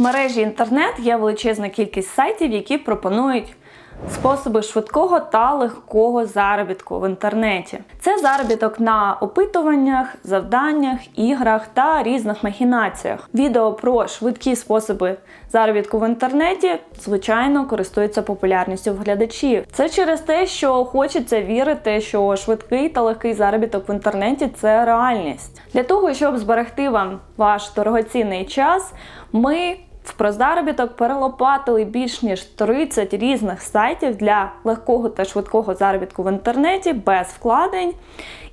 Мережі інтернет є величезна кількість сайтів, які пропонують способи швидкого та легкого заробітку в інтернеті. Це заробіток на опитуваннях, завданнях, іграх та різних махінаціях. Відео про швидкі способи заробітку в інтернеті, звичайно, користуються популярністю в глядачів. Це через те, що хочеться вірити, що швидкий та легкий заробіток в інтернеті це реальність. Для того, щоб зберегти вам ваш дорогоцінний час, ми в прозаробіток перелопатили більш ніж 30 різних сайтів для легкого та швидкого заробітку в інтернеті без вкладень.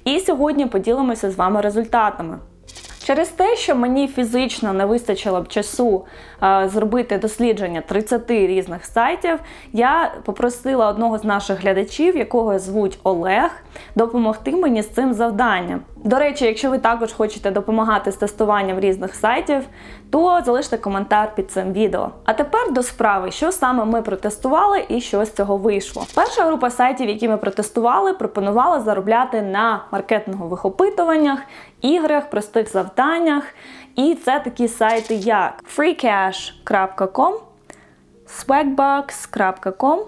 І сьогодні поділимося з вами результатами. Через те, що мені фізично не вистачило б часу е, зробити дослідження 30 різних сайтів, я попросила одного з наших глядачів, якого звуть Олег, допомогти мені з цим завданням. До речі, якщо ви також хочете допомагати з тестуванням різних сайтів, то залиште коментар під цим відео. А тепер до справи, що саме ми протестували і що з цього вийшло. Перша група сайтів, які ми протестували, пропонувала заробляти на маркетингових опитуваннях, іграх, простих завданнях. І це такі сайти, як freecash.com, swagbucks.com,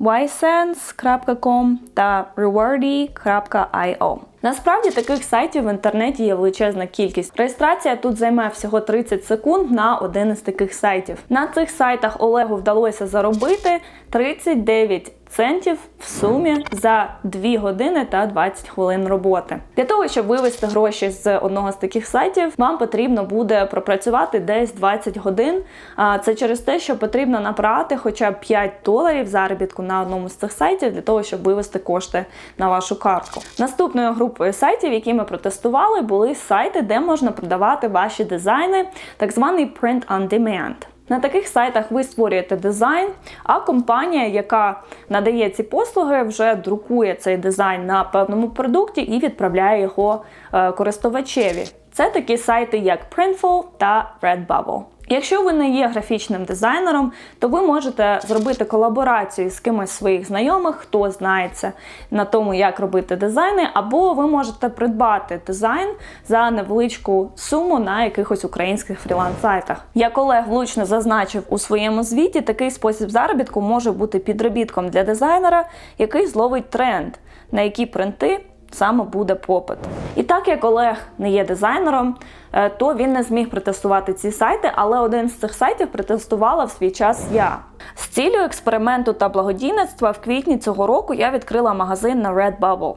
ysense.com та rewardy.io. Насправді таких сайтів в інтернеті є величезна кількість. Реєстрація тут займе всього 30 секунд на один із таких сайтів. На цих сайтах Олегу вдалося заробити 39 центів в сумі за 2 години та 20 хвилин роботи. Для того, щоб вивести гроші з одного з таких сайтів, вам потрібно буде пропрацювати десь 20 годин. А це через те, що потрібно набрати хоча б 5 доларів заробітку на одному з цих сайтів для того, щоб вивести кошти на вашу картку. Наступною групою сайтів, які ми протестували, були сайти, де можна продавати ваші дизайни, так званий print on demand. На таких сайтах ви створюєте дизайн, а компанія, яка надає ці послуги, вже друкує цей дизайн на певному продукті і відправляє його е, користувачеві. Це такі сайти, як Printful та Redbubble. Якщо ви не є графічним дизайнером, то ви можете зробити колаборацію з кимось своїх знайомих, хто знається на тому, як робити дизайни, або ви можете придбати дизайн за невеличку суму на якихось українських фріланс-сайтах. Як Олег влучно зазначив у своєму звіті, такий спосіб заробітку може бути підробітком для дизайнера, який зловить тренд, на які принти саме буде попит. І так як Олег не є дизайнером, е, то він не зміг протестувати ці сайти, але один з цих сайтів протестувала в свій час я. З цілею експерименту та благодійництва в квітні цього року я відкрила магазин на Redbubble.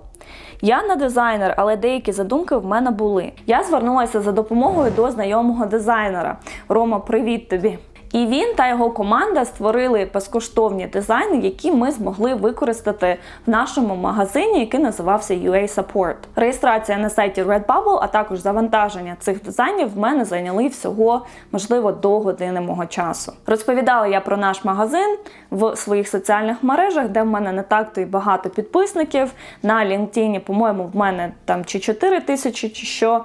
Я не дизайнер, але деякі задумки в мене були. Я звернулася за допомогою до знайомого дизайнера. Рома, привіт тобі! І він та його команда створили безкоштовні дизайни, які ми змогли використати в нашому магазині, який називався UA Support. Реєстрація на сайті Redbubble, а також завантаження цих дизайнів в мене зайняли всього, можливо, до години мого часу. Розповідала я про наш магазин в своїх соціальних мережах, де в мене не так то й багато підписників. На LinkedIn, по-моєму, в мене там чи 4 тисячі, чи що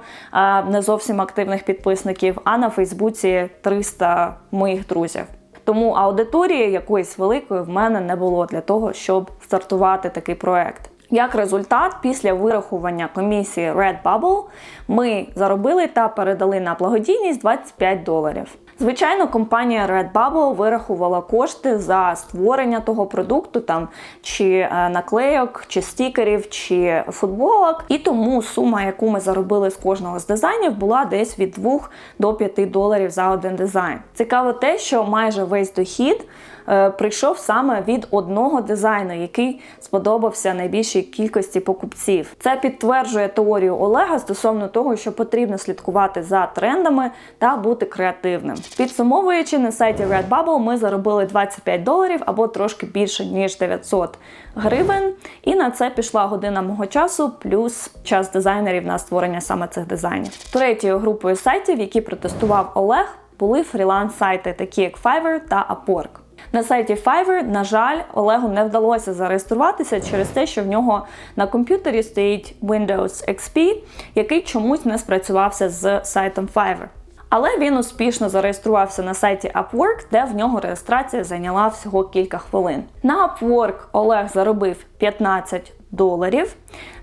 не зовсім активних підписників, а на Фейсбуці 300 моїх моїх друзів. Тому аудиторії якоїсь великої в мене не було для того, щоб стартувати такий проект. Як результат, після вирахування комісії Redbubble ми заробили та передали на благодійність 25 доларів. Звичайно, компанія Redbubble вирахувала кошти за створення того продукту, там чи е, наклейок, чи стікерів, чи футболок. І тому сума, яку ми заробили з кожного з дизайнів, була десь від 2 до 5 доларів за один дизайн. Цікаво те, що майже весь дохід. Е, прийшов саме від одного дизайну, який сподобався найбільшій кількості покупців. Це підтверджує теорію Олега стосовно того, що потрібно слідкувати за трендами та бути креативним. Підсумовуючи на сайті Redbubble, ми заробили 25 доларів або трошки більше ніж 900 гривень. І на це пішла година мого часу, плюс час дизайнерів на створення саме цих дизайнів. Третьою групою сайтів, які протестував Олег, були фріланс-сайти, такі як Fiverr та Upwork. На сайті Fiverr, на жаль, Олегу не вдалося зареєструватися через те, що в нього на комп'ютері стоїть Windows XP, який чомусь не спрацювався з сайтом Fiverr. Але він успішно зареєструвався на сайті Upwork, де в нього реєстрація зайняла всього кілька хвилин. На Upwork Олег заробив 15 доларів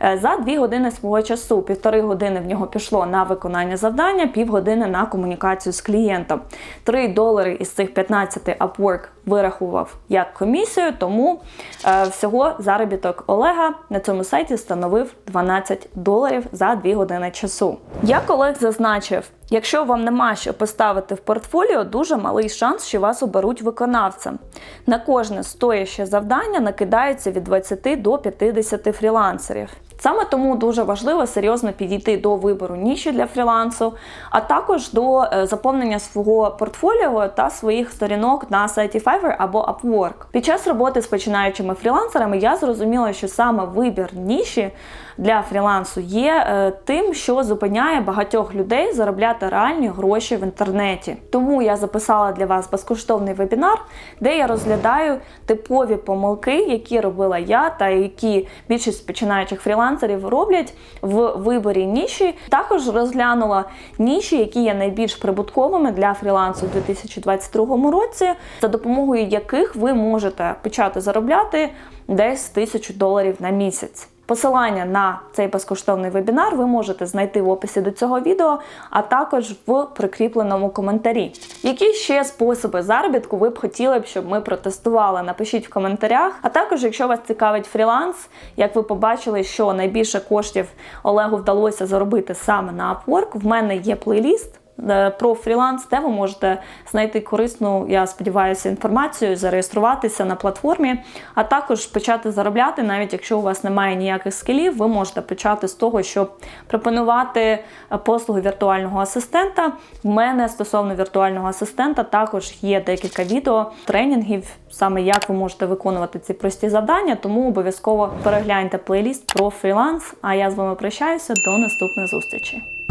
е, за 2 години свого часу. Півтори години в нього пішло на виконання завдання, півгодини на комунікацію з клієнтом. 3 долари із цих 15 Upwork вирахував як комісію, тому е, всього заробіток Олега на цьому сайті становив 12 доларів за 2 години часу. Як Олег зазначив, якщо вам нема що поставити в портфоліо, дуже малий шанс, що вас оберуть виконавцем. На кожне стояще завдання накидається від 20 до 50 фрілансерів. Саме тому дуже важливо серйозно підійти до вибору ніші для фрілансу, а також до е, заповнення свого портфоліо та своїх сторінок на сайті Fiverr або Upwork. Під час роботи з починаючими фрілансерами я зрозуміла, що саме вибір ніші для фрілансу є е, тим, що зупиняє багатьох людей заробляти реальні гроші в інтернеті. Тому я записала для вас безкоштовний вебінар, де я розглядаю типові помилки, які робила я, та які більшість починаючих фрілансерів роблять в виборі ніші. Також розглянула ніші, які є найбільш прибутковими для фрілансу у 2022 році, за допомогою яких ви можете почати заробляти десь тисячу доларів на місяць. Посилання на цей безкоштовний вебінар ви можете знайти в описі до цього відео, а також в прикріпленому коментарі. Які ще способи заробітку ви б хотіли б, щоб ми протестували? Напишіть в коментарях. А також, якщо вас цікавить фріланс, як ви побачили, що найбільше коштів Олегу вдалося заробити саме на Upwork, в мене є плейліст. Е, Про фріланс, де ви можете знайти корисну, я сподіваюся, інформацію, зареєструватися на платформі, а також почати заробляти, навіть якщо у вас немає ніяких скілів, ви можете почати з того, щоб пропонувати е, послуги віртуального асистента. В мене стосовно віртуального асистента також є декілька відео, тренінгів, саме як ви можете виконувати ці прості завдання. Тому обов'язково перегляньте плейліст про фріланс. А я з вами прощаюся до наступної зустрічі.